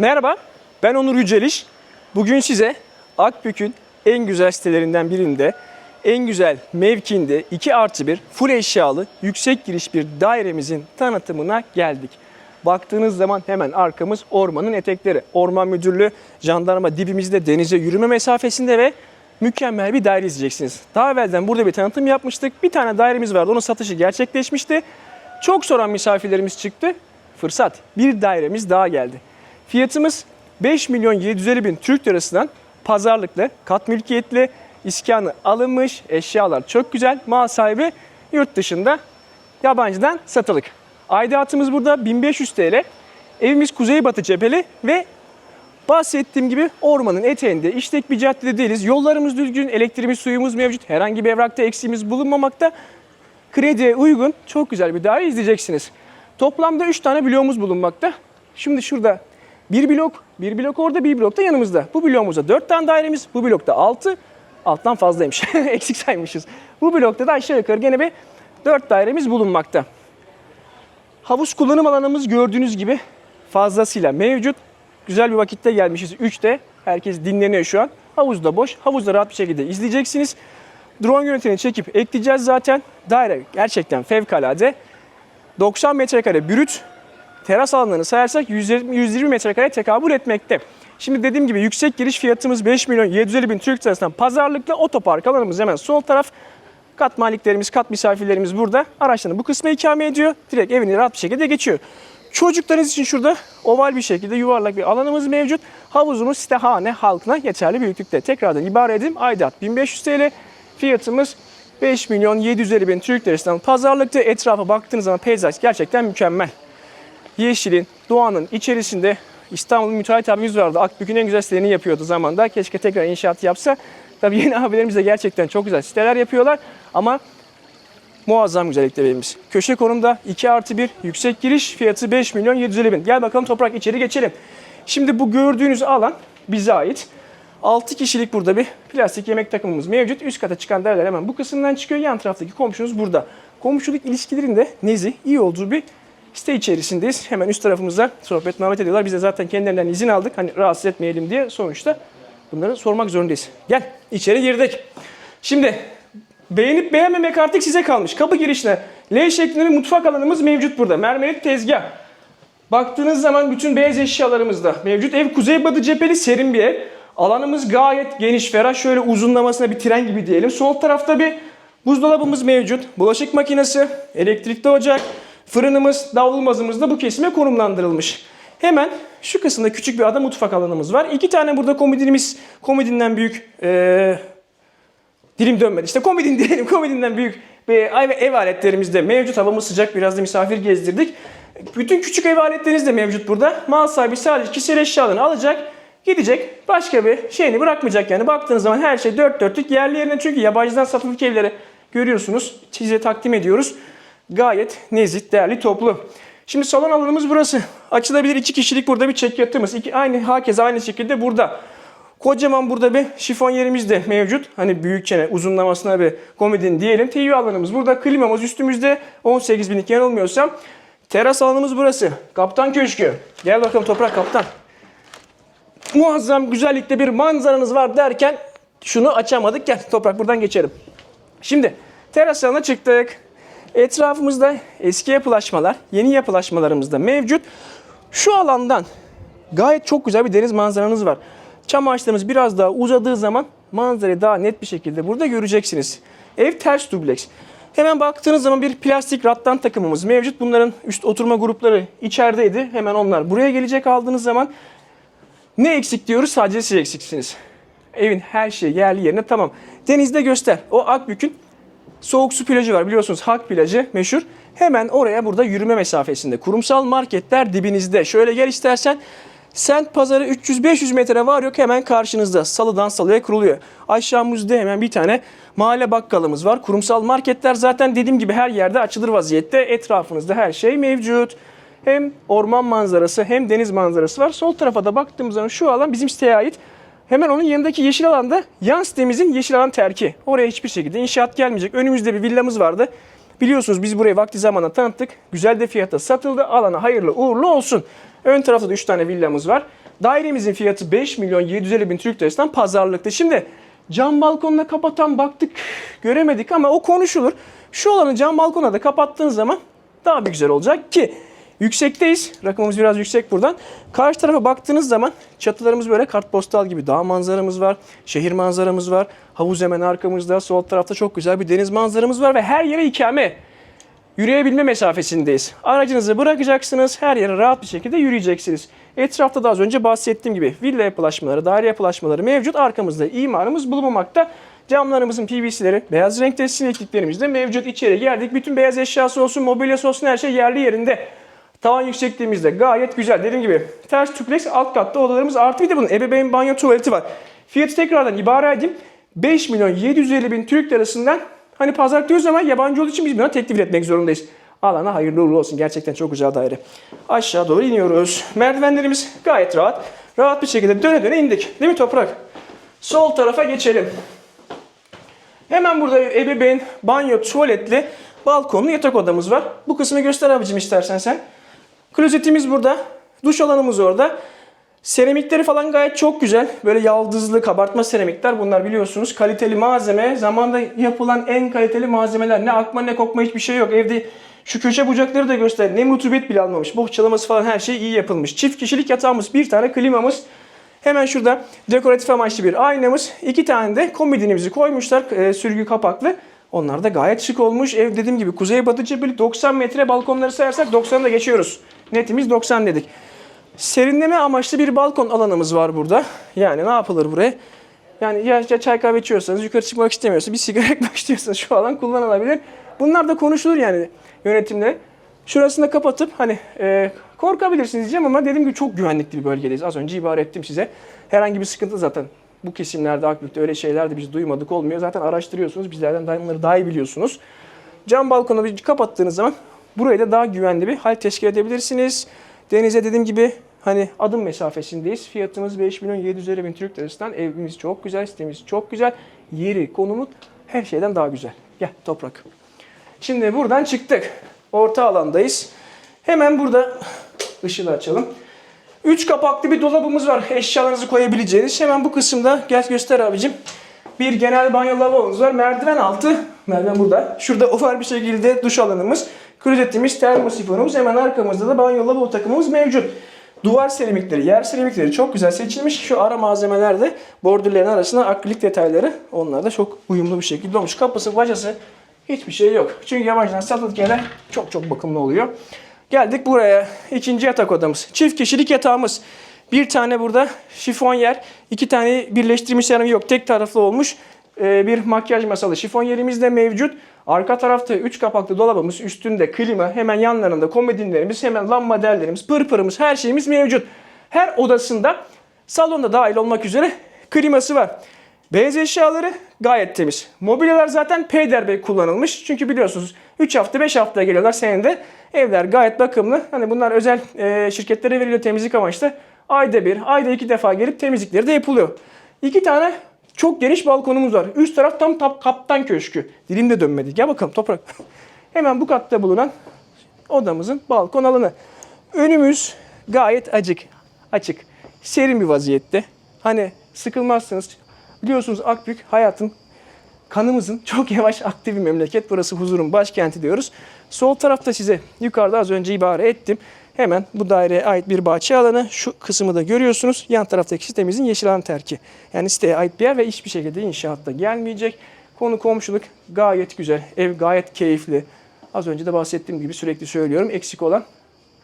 Merhaba, ben Onur Yüceliş. Bugün size Akbük'ün en güzel sitelerinden birinde, en güzel mevkinde 2 artı 1 full eşyalı yüksek giriş bir dairemizin tanıtımına geldik. Baktığınız zaman hemen arkamız ormanın etekleri. Orman Müdürlüğü, jandarma dibimizde denize yürüme mesafesinde ve mükemmel bir daire izleyeceksiniz. Daha evvelden burada bir tanıtım yapmıştık. Bir tane dairemiz vardı. Onun satışı gerçekleşmişti. Çok soran misafirlerimiz çıktı. Fırsat. Bir dairemiz daha geldi. Fiyatımız 5 milyon 750 bin Türk lirasından pazarlıklı, kat mülkiyetli, iskanı alınmış, eşyalar çok güzel. Mal sahibi yurt dışında yabancıdan satılık. Aidatımız burada 1500 TL. Evimiz kuzeybatı cepheli ve bahsettiğim gibi ormanın eteğinde, işlek bir caddede değiliz. Yollarımız düzgün, elektriğimiz, suyumuz mevcut. Herhangi bir evrakta eksiğimiz bulunmamakta. Krediye uygun, çok güzel bir daire izleyeceksiniz. Toplamda 3 tane bloğumuz bulunmakta. Şimdi şurada bir blok, bir blok orada, bir blok da yanımızda. Bu bloğumuzda 4 tane dairemiz, bu blokta 6. Alttan fazlaymış, eksik saymışız. Bu blokta da aşağı yukarı gene bir 4 dairemiz bulunmakta. Havuz kullanım alanımız gördüğünüz gibi fazlasıyla mevcut. Güzel bir vakitte gelmişiz. 3'te herkes dinleniyor şu an. Havuz da boş. Havuzda rahat bir şekilde izleyeceksiniz. Drone yönetimini çekip ekleyeceğiz zaten. Daire gerçekten fevkalade. 90 metrekare brüt. Teras alanlarını sayarsak 120, 120 metrekare tekabül etmekte. Şimdi dediğim gibi yüksek giriş fiyatımız 5 milyon 750 bin Türk lirasından pazarlıkla otopark alanımız hemen sol taraf. Kat maliklerimiz, kat misafirlerimiz burada. Araçlarını bu kısma ikame ediyor. Direkt evine rahat bir şekilde geçiyor. Çocuklarınız için şurada oval bir şekilde yuvarlak bir alanımız mevcut. Havuzumuz sitehane halkına yeterli büyüklükte. Tekrardan ibare edeyim. Aidat 1500 TL. Fiyatımız 5 milyon 750 bin Türk lirasından pazarlıkta. Etrafa baktığınız zaman peyzaj gerçekten mükemmel. Yeşilin, doğanın içerisinde İstanbul'un müteahhit abimiz vardı. Akbük'ün en güzel sitelerini yapıyordu zamanda. Keşke tekrar inşaat yapsa. Tabii yeni abilerimiz de gerçekten çok güzel siteler yapıyorlar. Ama muazzam güzellikte evimiz. Köşe konumda 2 artı 1 yüksek giriş fiyatı 5 milyon 750 bin. Gel bakalım toprak içeri geçelim. Şimdi bu gördüğünüz alan bize ait. 6 kişilik burada bir plastik yemek takımımız mevcut. Üst kata çıkan devreler hemen bu kısımdan çıkıyor. Yan taraftaki komşunuz burada. Komşuluk ilişkilerinde nezih, iyi olduğu bir site içerisindeyiz. Hemen üst tarafımızda sohbet muhabbet ediyorlar. Biz de zaten kendilerinden izin aldık. Hani rahatsız etmeyelim diye sonuçta bunları sormak zorundayız. Gel içeri girdik. Şimdi beğenip beğenmemek artık size kalmış. Kapı girişine L şeklinde bir mutfak alanımız mevcut burada. Mermerik tezgah. Baktığınız zaman bütün beyaz eşyalarımız da mevcut. Ev kuzeybatı cepheli serin bir ev. Alanımız gayet geniş, ferah. Şöyle uzunlamasına bir tren gibi diyelim. Sol tarafta bir buzdolabımız mevcut. Bulaşık makinesi, elektrikli ocak, fırınımız, davlumbazımız da bu kesime konumlandırılmış. Hemen şu kısımda küçük bir ada mutfak alanımız var. İki tane burada komodinimiz, komodinden büyük eee Dilim dönmedi. İşte komodin diyelim. Komodinden büyük bir ev, ev aletlerimiz de mevcut. Havamız sıcak. Biraz da misafir gezdirdik. Bütün küçük ev aletleriniz de mevcut burada. Mal sahibi sadece kişisel eşyalarını alacak. Gidecek. Başka bir şeyini bırakmayacak yani. Baktığınız zaman her şey dört dörtlük yerli yerine. Çünkü yabancıdan satılık evleri görüyorsunuz. Size takdim ediyoruz. Gayet nezih, değerli, toplu. Şimdi salon alanımız burası. Açılabilir iki kişilik burada bir çek yatığımız. İki, aynı hakeza aynı şekilde burada. Kocaman burada bir şifon yerimiz de mevcut. Hani büyük çene uzunlamasına bir komodin diyelim. TV alanımız burada. Klimamız üstümüzde 18 binlik yanılmıyorsam. Teras alanımız burası. Kaptan köşkü. Gel bakalım toprak kaptan. Muazzam güzellikte bir manzaranız var derken şunu açamadık. Gel toprak buradan geçelim. Şimdi teras alanına çıktık. Etrafımızda eski yapılaşmalar, yeni yapılaşmalarımız da mevcut. Şu alandan gayet çok güzel bir deniz manzaranız var. Çam ağaçlarımız biraz daha uzadığı zaman manzarayı daha net bir şekilde burada göreceksiniz. Ev ters dubleks. Hemen baktığınız zaman bir plastik rattan takımımız mevcut. Bunların üst oturma grupları içerideydi. Hemen onlar buraya gelecek aldığınız zaman ne eksik diyoruz? Sadece siz eksiksiniz. Evin her şeyi yerli yerine tamam. Denizde göster. O Akbük'ün soğuk su plajı var biliyorsunuz Halk plajı meşhur. Hemen oraya burada yürüme mesafesinde. Kurumsal marketler dibinizde. Şöyle gel istersen Sent pazarı 300-500 metre var yok hemen karşınızda. Salıdan salıya kuruluyor. Aşağımızda hemen bir tane mahalle bakkalımız var. Kurumsal marketler zaten dediğim gibi her yerde açılır vaziyette. Etrafınızda her şey mevcut. Hem orman manzarası hem deniz manzarası var. Sol tarafa da baktığımız zaman şu alan bizim siteye ait. Hemen onun yanındaki yeşil alanda yan sitemizin yeşil alan terki. Oraya hiçbir şekilde inşaat gelmeyecek. Önümüzde bir villamız vardı. Biliyorsunuz biz burayı vakti zamanında tanıttık. Güzel de fiyata satıldı. Alana hayırlı uğurlu olsun. Ön tarafta da 3 tane villamız var. Dairemizin fiyatı 5 milyon 750 bin Türk lirasından pazarlıkta. Şimdi cam balkonla kapatan baktık göremedik ama o konuşulur. Şu alanı cam balkona da kapattığın zaman daha bir güzel olacak ki yüksekteyiz. Rakamımız biraz yüksek buradan. Karşı tarafa baktığınız zaman çatılarımız böyle kartpostal gibi dağ manzaramız var. Şehir manzaramız var. Havuz hemen arkamızda. Sol tarafta çok güzel bir deniz manzaramız var ve her yere ikame yürüyebilme mesafesindeyiz. Aracınızı bırakacaksınız, her yere rahat bir şekilde yürüyeceksiniz. Etrafta da az önce bahsettiğim gibi villa yapılaşmaları, daire yapılaşmaları mevcut. Arkamızda imarımız bulunmamakta. Camlarımızın PVC'leri, beyaz renkte sinekliklerimiz de mevcut. İçeri geldik. Bütün beyaz eşyası olsun, mobilyası olsun her şey yerli yerinde. Tavan yüksekliğimiz de gayet güzel. Dediğim gibi ters tüpleks alt katta odalarımız artı bir de bunun ebeveyn banyo tuvaleti var. Fiyatı tekrardan ibare edeyim. 5 milyon 750 bin Türk lirasından hani pazar diyoruz ama yabancı olduğu için biz buna teklif etmek zorundayız. Alana hayırlı uğurlu olsun. Gerçekten çok güzel daire. Aşağı doğru iniyoruz. Merdivenlerimiz gayet rahat. Rahat bir şekilde döne döne indik. Değil mi Toprak? Sol tarafa geçelim. Hemen burada ebeveyn, banyo, tuvaletli, balkonlu yatak odamız var. Bu kısmı göster abicim istersen sen. Klozetimiz burada. Duş alanımız orada. Seramikleri falan gayet çok güzel. Böyle yaldızlı kabartma seramikler bunlar biliyorsunuz. Kaliteli malzeme. Zamanda yapılan en kaliteli malzemeler. Ne akma ne kokma hiçbir şey yok. Evde şu köşe bucakları da göster. Ne rutubet bile almamış. Bohçalaması falan her şey iyi yapılmış. Çift kişilik yatağımız, bir tane klimamız. Hemen şurada dekoratif amaçlı bir aynamız. iki tane de komodinimizi koymuşlar e, sürgü kapaklı. Onlar da gayet şık olmuş. Ev dediğim gibi kuzeybatı cepheli 90 metre balkonları sayarsak 90'ı da geçiyoruz. Netimiz 90 dedik. Serinleme amaçlı bir balkon alanımız var burada. Yani ne yapılır buraya? Yani ya, ya çay kahve içiyorsanız, yukarı çıkmak istemiyorsanız, bir sigara yakmak istiyorsanız şu alan kullanılabilir. Bunlar da konuşulur yani yönetimle. Şurasını da kapatıp hani e, korkabilirsiniz diyeceğim ama dediğim gibi çok güvenlikli bir bölgedeyiz. Az önce ibare ettim size. Herhangi bir sıkıntı zaten bu kesimlerde Akbük'te öyle şeyler de biz duymadık olmuyor. Zaten araştırıyorsunuz. Bizlerden daha bunları daha iyi biliyorsunuz. Cam balkonu bir kapattığınız zaman burayı da daha güvenli bir hal teşkil edebilirsiniz. Denize dediğim gibi hani adım mesafesindeyiz. Fiyatımız 5 milyon 750 bin Türk lirasından. Evimiz çok güzel, sitemiz çok güzel. Yeri, konumu her şeyden daha güzel. Gel toprak. Şimdi buradan çıktık. Orta alandayız. Hemen burada ışığı açalım. Üç kapaklı bir dolabımız var. Eşyalarınızı koyabileceğiniz. Hemen bu kısımda gel göster abicim. Bir genel banyo lavabomuz var. Merdiven altı. Merdiven burada. Şurada oval bir şekilde duş alanımız. Klozetimiz, termosifonumuz. Hemen arkamızda da banyo lavabo takımımız mevcut. Duvar seramikleri, yer seramikleri çok güzel seçilmiş. Şu ara malzemeler de bordürlerin arasında akrilik detayları. Onlar da çok uyumlu bir şekilde olmuş. Kapısı, bacası hiçbir şey yok. Çünkü yabancıdan satılık yerler çok çok bakımlı oluyor. Geldik buraya. İkinci yatak odamız. Çift kişilik yatağımız. Bir tane burada şifon yer. iki tane birleştirilmiş yerim yok. Tek taraflı olmuş. Ee, bir makyaj masalı şifon yerimiz de mevcut. Arka tarafta 3 kapaklı dolabımız, üstünde klima, hemen yanlarında komodinlerimiz, hemen lamba derlerimiz, pırpırımız, her şeyimiz mevcut. Her odasında salonda dahil olmak üzere kliması var. Beyaz eşyaları gayet temiz. Mobilyalar zaten peyderpey kullanılmış. Çünkü biliyorsunuz 3 hafta 5 hafta geliyorlar senede. Evler gayet bakımlı. Hani bunlar özel e, şirketlere veriliyor temizlik amaçlı. Ayda bir, ayda iki defa gelip temizlikleri de yapılıyor. İki tane çok geniş balkonumuz var. Üst taraf tam tap kaptan köşkü. Dilim de dönmedi. Gel bakalım toprak. Hemen bu katta bulunan odamızın balkon alanı. Önümüz gayet acık, açık. Serin bir vaziyette. Hani sıkılmazsınız. Biliyorsunuz Akbük hayatın kanımızın çok yavaş aktif bir memleket. Burası huzurun başkenti diyoruz. Sol tarafta size yukarıda az önce ibare ettim. Hemen bu daireye ait bir bahçe alanı. Şu kısmı da görüyorsunuz. Yan taraftaki sitemizin yeşil alan terki. Yani siteye ait bir yer ve hiçbir şekilde inşaatta gelmeyecek. Konu komşuluk gayet güzel. Ev gayet keyifli. Az önce de bahsettiğim gibi sürekli söylüyorum. Eksik olan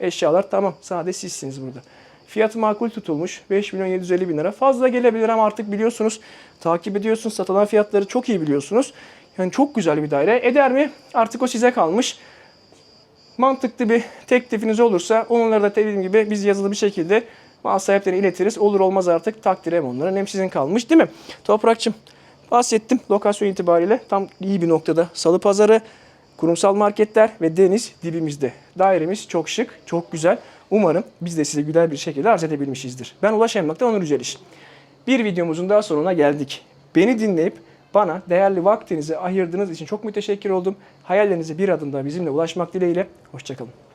eşyalar tamam. Sadece sizsiniz burada. Fiyatı makul tutulmuş. 5 milyon 750 bin lira. Fazla gelebilir ama artık biliyorsunuz. Takip ediyorsunuz. Satılan fiyatları çok iyi biliyorsunuz. Yani çok güzel bir daire. Eder mi? Artık o size kalmış. Mantıklı bir teklifiniz olursa onları da dediğim gibi biz yazılı bir şekilde mal sahiplerine iletiriz. Olur olmaz artık takdir hem onların hem sizin kalmış değil mi? Toprakçım bahsettim lokasyon itibariyle tam iyi bir noktada. Salı pazarı, kurumsal marketler ve deniz dibimizde. Dairemiz çok şık, çok güzel. Umarım biz de size güzel bir şekilde arz edebilmişizdir. Ben Ulaş Emlak'tan Onur Yüceliş. Bir videomuzun daha sonuna geldik. Beni dinleyip bana değerli vaktinizi ayırdığınız için çok müteşekkir oldum. Hayallerinize bir adım daha bizimle ulaşmak dileğiyle. Hoşçakalın.